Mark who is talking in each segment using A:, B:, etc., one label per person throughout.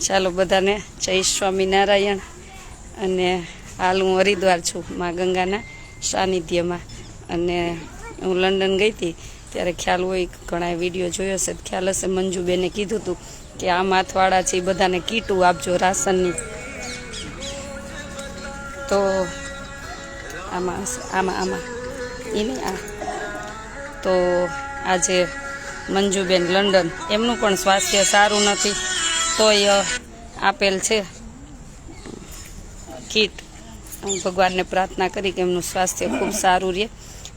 A: ચાલો બધાને જય સ્વામિનારાયણ. અને હાલ હું હરિદ્વાર છું મા ગંગાના સાનિધ્યમાં. અને હું લંડન ગઈ હતી ત્યારે ખ્યાલ હોય ઘણા વીડિયો જોયો હશે. ખ્યાલ હશે મંજુબેને કીધું હતું કે આ માથવાળા છે, એ બધાને કીટું આપજો રાશનની. તો આમાં આમાં આમાં. એ આ. તો આજે મંજુબેન લંડન. એમનું પણ સ્વાસ્થ્ય સારું નથી. તોય આપેલ છે. કીટ. ભગવાનને પ્રાર્થના કરી કે એમનું સ્વાસ્થ્ય ખૂબ સારું રહે.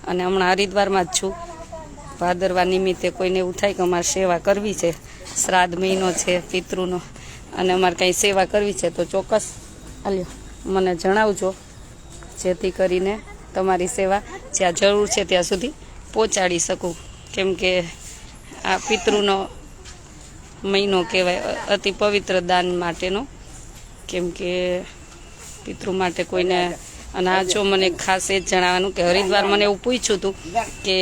A: અને હમણાં હરિદ્વારમાં જ છું. ભાદરવા નિમિત્તે કોઈને એવું થાય કે અમારે સેવા કરવી છે. શ્રાદ્ધ મહિનો છે, પિતૃનો. અને અમારે કંઈ સેવા કરવી છે તો ચોક્કસ આલ્યો. મને જણાવજો. જેથી કરીને તમારી સેવા જ્યાં જરૂર છે ત્યાં સુધી પહોંચાડી શકું. કેમ કે આ પિતૃનો મહિનો કહેવાય, અતિ પવિત્ર દાન માટેનો. કેમ કે પિતૃ માટે કોઈને અને આ જો મને ખાસ એ જ જણાવવાનું કે હરિદ્વાર મને એવું પૂછ્યું હતું કે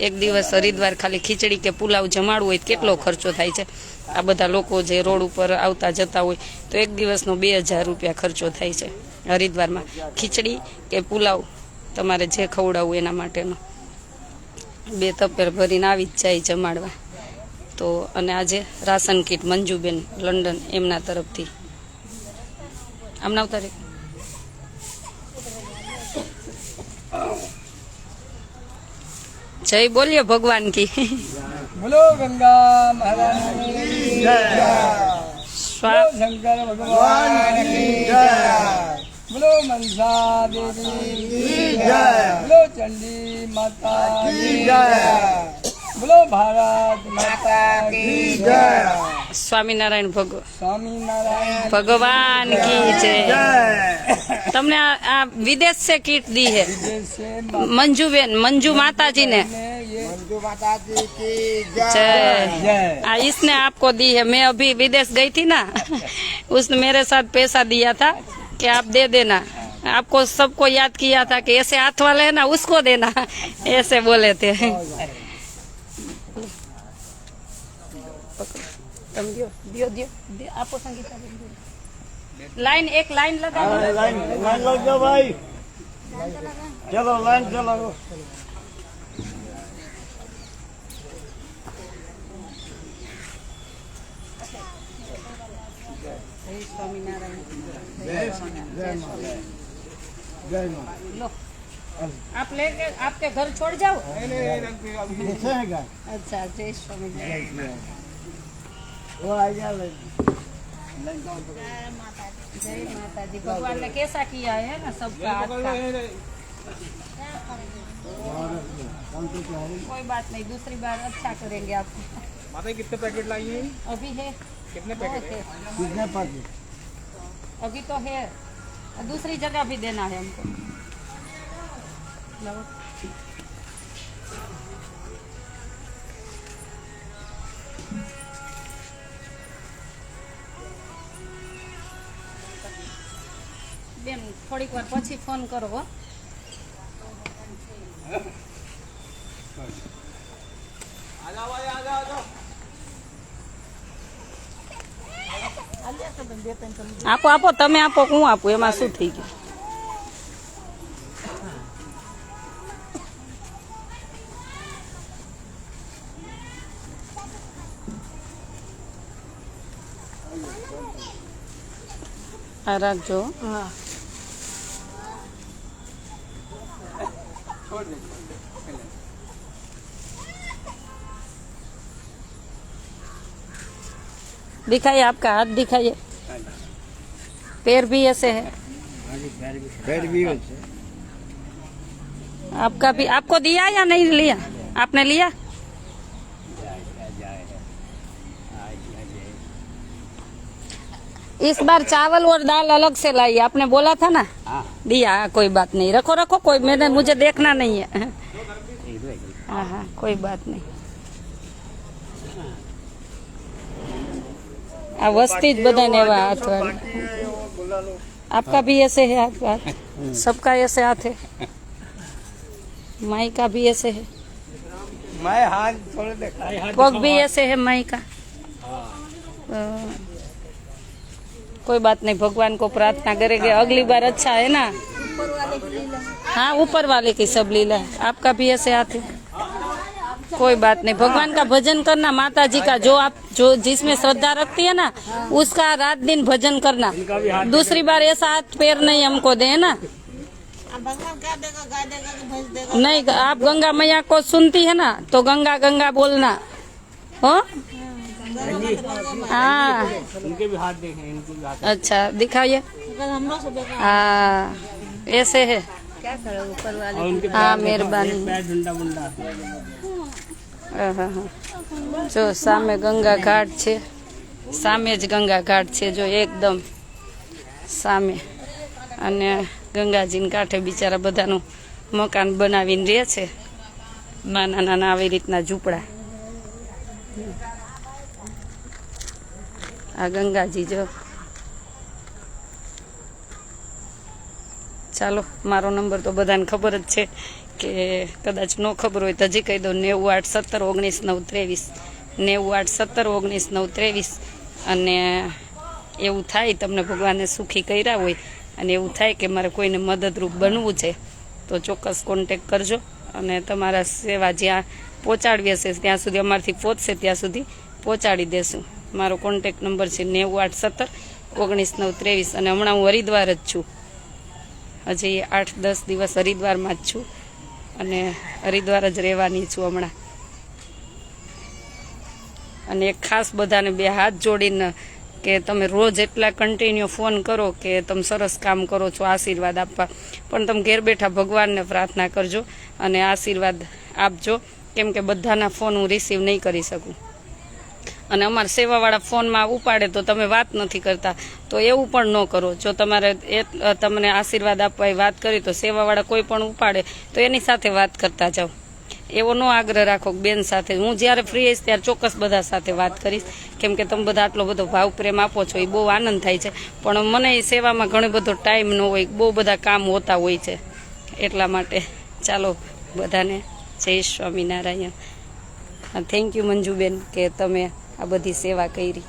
A: એક દિવસ હરિદ્વાર ખાલી ખીચડી કે પુલાવ જમાડવું હોય કેટલો ખર્ચો થાય છે? આ બધા લોકો જે રોડ ઉપર આવતા જતા હોય તો એક દિવસનો બે હજાર રૂપિયા ખર્ચો થાય છે હરિદ્વારમાં. ખીચડી કે પુલાવ તમારે જે ખવડાવવું એના માટેનો. બે તપેર ભરીને આવી જ જાય જમાડવા. તો અને આજે રાશન કીટ મંજુબેન લંડન એમના તરફથી. આમના નવ જય બોલીએ ભગવાન કી.
B: બોલો ગંગા
A: બોલો
B: મનસા દેવી ચંડી માતા जय बोलो मनसा देवी की जय बोलो चंडी माता की जय बोलो भारत माता की जय
A: સ્વામિનારાયણ ભગવાન
B: स्वामी नारायण
A: ભગવાન કી જય તમને આ આ વિદેશ से કીટ दी है
B: जैसे
A: મંજુબેન મંજુ માતાજીને
B: ने ये
C: माता जी की
A: जय
B: जय
A: आ, इसने आपको दी है मैं अभी विदेश गई थी ना उसने मेरे साथ पैसा दिया था कि आप दे देना आपको सबको याद किया था कि ऐसे हाथ वाले है ना उसको देना ऐसे बोले थे તમે
C: દો દો દો આપો સંગીતા લાઈન એક લાઈન
A: લગાવો. લાઈન
C: લાઈન લગાવો
A: ભાઈ. ચલો લાઈન ચલાવો. આપ લે આપકે
C: ઘર છોડ જાઓ?
A: અચ્છા જય સ્વામિનારાયણ
C: वो आ गया
A: जय माता दी भगवान ने कैसा किया है ना सबका कोई बात नहीं दूसरी बार अच्छा करेंगे आपको
B: माता कितने पैकेट लाई है?
A: अभी है
B: कितने
A: दो है?
C: कितने पार्टी
A: अभी तो है। दूसरी जगह भी देना है हमको। થોડીક વાર પછી ફોન કરો હો. આપો આપો, તમે આપો, હું આપું, એમાં શું થઈ ગયું? छोड़ दिखाइए आपका हाथ दिखाइए। पैर भी ऐसे है।
C: पैर भी
A: आपका भी आपको दिया या नहीं लिया? आपने लिया? इस बार चावल और दाल अलग से लाई आपने बोला था ना दिया हाँ, कोई बात नहीं रखो रखो कोई मैंने मुझे देखना नहीं है हाँ हाँ कोई बात नहीं આ વસ્તી જ બધાને એવા હાથ વાળા आपका भी ऐसे है हाथ हाथ सबका ऐसे हाथ है माई का भी ऐसे है
B: मैं हाथ थोड़े देखा
A: पग भी ऐसे है माई का अ, कोई बात नहीं भगवान को प्रार्थना करेंगे अगली बार अच्छा है ना हाँ ऊपर वाले की सब लीला है आपका भी ऐसे हाथ है कोई बात नहीं भगवान का भजन करना माता जी का जो आप जो जिसमें श्रद्धा रखती है ना उसका रात दिन भजन करना दूसरी बार ऐसा हाथ पैर नहीं हमको दे ना
D: कि
A: नहीं आप गंगा मैया को सुनती है ना तो गंगा गंगा बोलना हो हाँ
C: उनके भी हाथ देखें इनके भी हाथ
A: अच्छा दिखाइए
D: अगर हम लोग से बेकार
A: हाँ ऐसे है
C: और उनके
A: हाँ मेहरबानी
C: पैर डंडा मुंडा
A: આહાહા. જો સામે ગંગા ઘાટ છે સામે જ ગંગા ઘાટ છે જો એકદમ સામે અને ગંગાજીને કાંઠે બિચારા બધાનું મકાન બનાવીને રહે છે નાના નાના આવી રીતના ઝૂંપડા આ ગંગાજી જો. ચાલો, મારો નંબર તો બધાને ખબર જ છે કે કદાચ ન ખબર હોય તો હજી કહી દઉં નેવું આઠ સત્તર ઓગણીસ નવ ત્રેવીસ. નેવું આઠ સત્તર ઓગણીસ નવ ત્રેવીસ. અને એવું થાય તમને ભગવાને સુખી કર્યા હોય અને એવું થાય કે મારે કોઈને મદદરૂપ બનવું છે, તો ચોક્કસ કોન્ટેક કરજો અને તમારા સેવા જ્યાં પહોંચાડવી હશે ત્યાં સુધી અમારથી પહોંચશે, ત્યાં સુધી પહોંચાડી દેશું. મારો કોન્ટેક નંબર છે નેવું આઠ સત્તર, ઓગણીસ નવ ત્રેવીસ અને હમણાં હું હરિદ્વાર જ છું. હજી આઠ દસ દિવસ હરિદ્વારમાં જ છું અને હરિદ્વાર જ રહેવાની છું હમણાં. અને એક ખાસ બધાને બે હાથ જોડીને કે તમે રોજ એટલા કન્ટિન્યુ ફોન કરો કે તમે સરસ કામ કરો છો, આશીર્વાદ આપવા. પણ તમે ઘેર બેઠા ભગવાનને પ્રાર્થના કરજો અને આશીર્વાદ આપજો, કેમ કે બધાના ફોન હું રિસીવ નહીં કરી શકું. અને અમારા સેવાવાળા ફોનમાં ઉપાડે તો તમે વાત નથી કરતા. તો એવું પણ ન કરો. જો તમારે એ તમને આશીર્વાદ આપવા વાત કરી તો સેવાવાળા કોઈ પણ ઉપાડે તો એની સાથે વાત કરતા જાઓ. એવો નો આગ્રહ રાખો બેન સાથે. હું જ્યારે ફ્રી હઈશ ત્યારે ચોક્કસ બધા સાથે વાત કરીશ. કેમ કે તમે બધા આટલો બધો ભાવ પ્રેમ આપો છો એ બહુ આનંદ થાય છે. પણ મને સેવામાં ઘણો બધો ટાઈમ ન હોય, બહુ બધા કામ હોતા હોય છે. એટલા માટે ચાલો બધાને જય સ્વામિનારાયણ. થેન્ક યુ મંજુબેન કે તમે આ બધી સેવા કરી.